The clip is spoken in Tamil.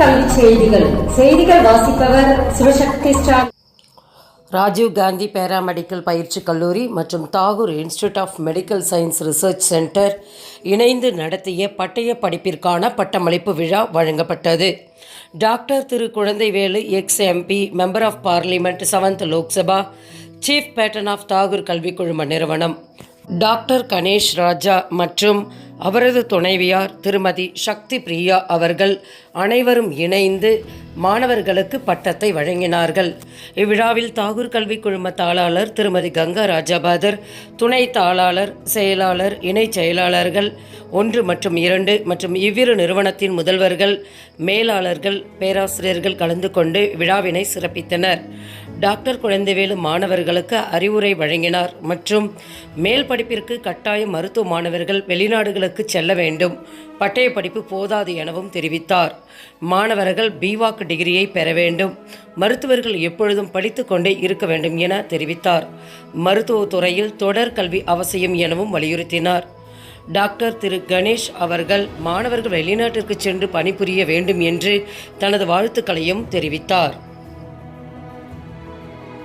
கல்வி செய்திகள். செய்திகள் வாசிப்பவர் சிவசக்தி ஸ்டார். ராஜீவ் காந்தி பேராமெடிக்கல் பயிற்சி கல்லூரி மற்றும் Tagore institute of medical science research centre இணைந்து நடத்திய பட்டய படிப்பிற்கான பட்டமளிப்பு விழா வழங்கப்பட்டது. Doctor Thiru Kuzhandaivelu ex MP member of parliament seventh Lok Sabha chief patron of Tagore கல்விக் குழும நிறுவனம். டாக்டர் கணேஷ் ராஜா மற்றும் அவரது துணைவியார் திருமதி சக்தி பிரியா அவர்கள் அனைவரும் இணைந்து மாணவர்களுக்கு பட்டத்தை வழங்கினார்கள். இவ்விழாவில் தாகூர் கல்விக் குழும தாளாளர் திருமதி கங்கா ராஜாபாதர் துணை தாளாளர் செயலாளர் இணைச் செயலாளர்கள் ஒன்று மற்றும் இரண்டு மற்றும் இவ்விரு நிறுவனத்தின் முதல்வர்கள் மேலாளர்கள் பேராசிரியர்கள் கலந்து கொண்டு விழாவினை சிறப்பித்தனர். டாக்டர் குழந்தைவேலு மாணவர்களுக்கு அறிவுரை வழங்கினார் மற்றும் மேல் படிப்பிற்கு கட்டாய மருத்துவ மாணவர்கள் வெளிநாடுகளுக்கு செல்ல வேண்டும். பட்டய படிப்பு போதாது எனவும் தெரிவித்தார். மாணவர்கள் பிவாக் டிகிரியை பெற வேண்டும். மருத்துவர்கள் எப்பொழுதும் படித்து கொண்டே இருக்க வேண்டும் என தெரிவித்தார். மருத்துவத்துறையில் தொடர் கல்வி அவசியம் எனவும் வலியுறுத்தினார். டாக்டர் திரு கணேஷ் அவர்கள் மாணவர்கள் வெளிநாட்டிற்கு சென்று பணிபுரிய வேண்டும் என்று தனது வாழ்த்துக்களையும் தெரிவித்தார்.